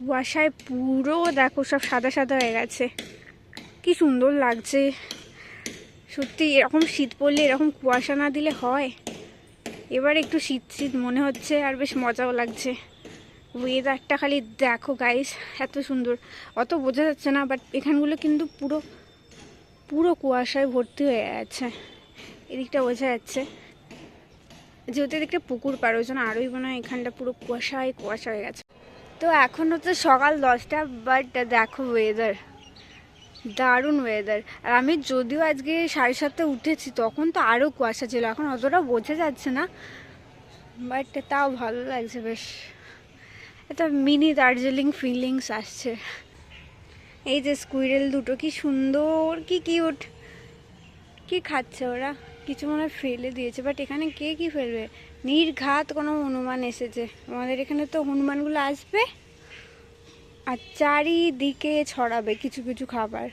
কুয়াশায় পুরো দেখো সব সাদা সাদা হয়ে গেছে। কি সুন্দর লাগছে। সত্যি এরকম শীত পড়লে, এরকম কুয়াশা না দিলে হয়। এবার একটু শীত শীত মনে হচ্ছে, আর বেশ মজাও লাগছে। ওয়েদারটা খালি দেখো গাইস এত সুন্দর। অত বোঝা যাচ্ছে না বাট এখানগুলো কিন্তু পুরো পুরো কুয়াশায় ভর্তি হয়ে আছে এদিকটা বোঝা যাচ্ছে। যেহেতু এদিকটা পুকুর পার ওই জন্য আরোই মনে হয় এখানটা পুরো কুয়াশায়, কুয়াশা হয়ে গেছে। তো এখন হচ্ছে সকাল দশটা বাট দেখো ওয়েদার দারুণ ওয়েদার আর আমি যদিও আজকে সাড়ে সাতটা উঠেছি, তখন তো আরও কুয়াশা ছিল। এখন অতটা বোঝা যাচ্ছে না বাট তাও ভালো লাগছে বেশ। একটা মিনি দার্জিলিং ফিলিংস আসছে। এই যে স্কুইরেল দুটো কি সুন্দর, কি কিউট কি খাচ্ছে ওরা? কিছু মনে ফেলে দিয়েছে বাট এখানে কে কি ফেলবে? নির্ঘাত কোনো হনুমান এসেছে। আমাদের এখানে তো হনুমানগুলো আসবে আর চারিদিকে ছড়াবে কিছু কিছু খাবার।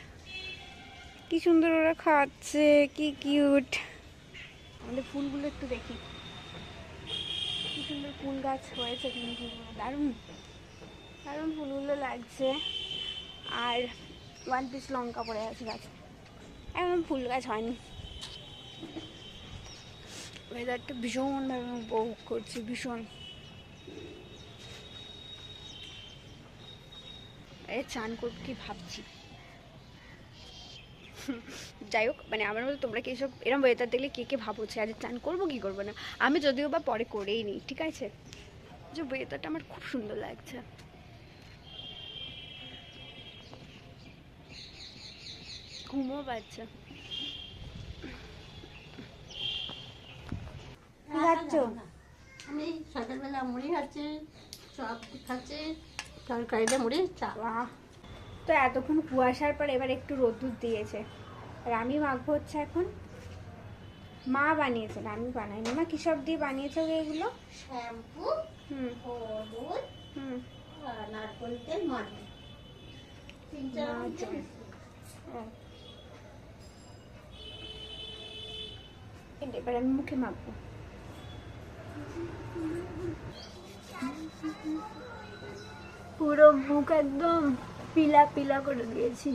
কি সুন্দর ওরা খাচ্ছে, কি কিউট আমাদের ফুলগুলো একটু দেখি। কি সুন্দর ফুল গাছ হয়েছে কিন্তু দারুণ। দারুণ ফুলগুলো লাগছে। আর ওয়ান পিস লঙ্কা পড়ে আছে গাছ। একদম ফুল গাছ হয়নি। ওয়েদারটা ভীষণভাবে উপভোগ করছি, ভীষণ। এ চান করব কি ভাবছি। যাই হোক মানে আমার মতো তোমরা কি এসব এরকম ওয়েদার দেখলে কে কে ভাবছে আজ চান করব কি করব না? আমি যদিও বা পরে করেই নিই ঠিক আছে? যে ওয়েদারটা আমার খুব সুন্দর লাগছে। ঘুমও পাচ্ছে। খাচ্ছ? আমি সকালবেলা মুড়ি খাচ্ছি সব খাচ্ছি তরকারিটা মুড়ি চা। তো এতক্ষণ কুয়াশার পর এবার একটু রোদ্দুর দিয়েছে। আর আমি মাখবো হচ্ছে এখন। মা বানিয়েছেন আমি বানাইনি মা কী সব দিয়ে বানিয়েছো এগুলো? শ্যাম্পু হুম। হলুদ হুম। নারকোল তেল তিন চার। ও। এবার আমি মুখে মাখবো পুরো মুখ একদম পিলা পিলা করে দিয়েছি।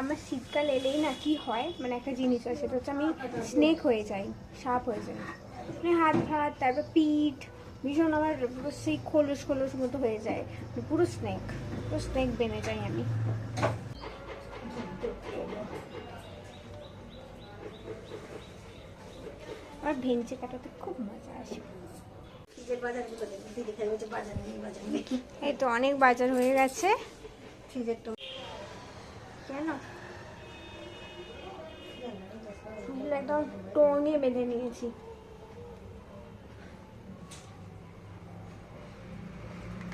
আমার শীতকাল এলেই না কি হয়? মানে একটা জিনিস হয়, সেটা হচ্ছে আমি স্নেক হয়ে যাই, সাপ হয়ে যাই। মানে হাত ফাত তারপর পিঠ, ভীষণ আমার সেই খোলস খোলস মতো হয়ে যায়। পুরো স্নেক পুরো স্নেক বেনে যাই আমি। আমার ভেঞ্চে কাটাতে খুব মজা আসে। এই তো অনেক বাজার হয়ে গেছে। ফ্রিজের তো কেন? একদম টঙে বেঁধে নিয়েছি।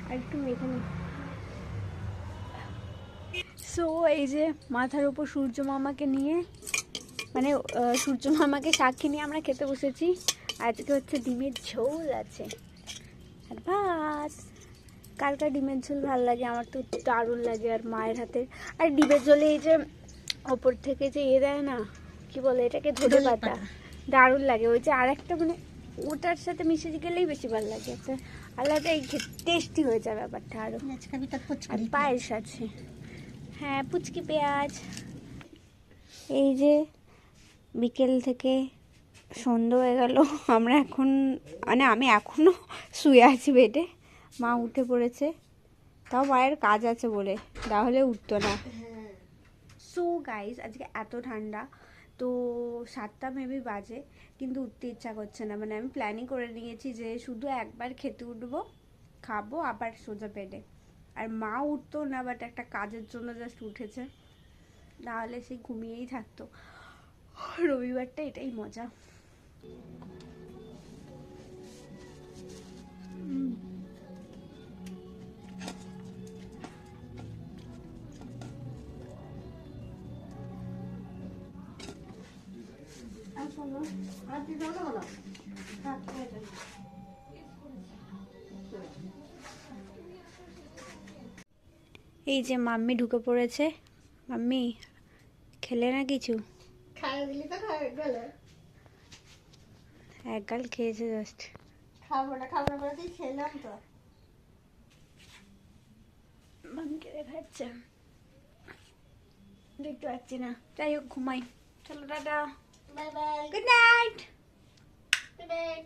আর একটু মেখে নি। সো এই যে মাথার উপর সূর্য মামাকে নিয়ে মানে সূর্য মামাকে সাক্ষী নিয়ে আমরা খেতে বসেছি। আজকে হচ্ছে ডিমের ঝোল আছে। আর ভাত কার ডিমের ঝোল ভালো লাগে আমার তো দারুণ লাগে আর মায়ের হাতে আর ডিমের ঝোলে এই যে ওপর থেকে যে ইয়ে দেয় না কি বলে এটাকে ধরে পাতা। দারুণ লাগে। ওই যে আর একটা মানে ওটার সাথে মিশে গেলেই বেশি ভালো লাগে। একটা আলাদা এই টেস্টি হয়ে যায় ব্যাপারটা আরও আর পায়েস আছে। হ্যাঁ পুচকি পেঁয়াজ। এই যে বিকেল থেকে সন্ধ্যে হয়ে গেল। আমরা এখন মানে আমি এখনও শুয়ে আছি বেডে। মা উঠে পড়েছে। তাও মায়ের কাজ আছে বলে। তাহলে উঠতো না। সো গাইজ আজকে এত ঠান্ডা। তো সাতটা মেবি বাজে, কিন্তু উঠতে ইচ্ছা করছে না। মানে আমি প্ল্যানিং করে নিয়েছি যে শুধু একবার খেতে উঠবো, খাব, আবার সোজা বেডে আর মা উঠতো না বাট একটা কাজের জন্য জাস্ট উঠেছে। নাহলে সে ঘুমিয়েই থাকতো। রবিবারটা এটাই মজা। এই যে মাম্মি ঢুকে পড়েছে। মাম্মি খেলে না কিছু? গেলে। এক গাল খেয়েছে জাস্ট খাব না খাব না দিয়ে খেলাম তো। মামকে দেখাচ্ছে। দেখতে পাচ্ছি না। যাই হোক ঘুমাই। চলো দাদা bye bye. Good night good night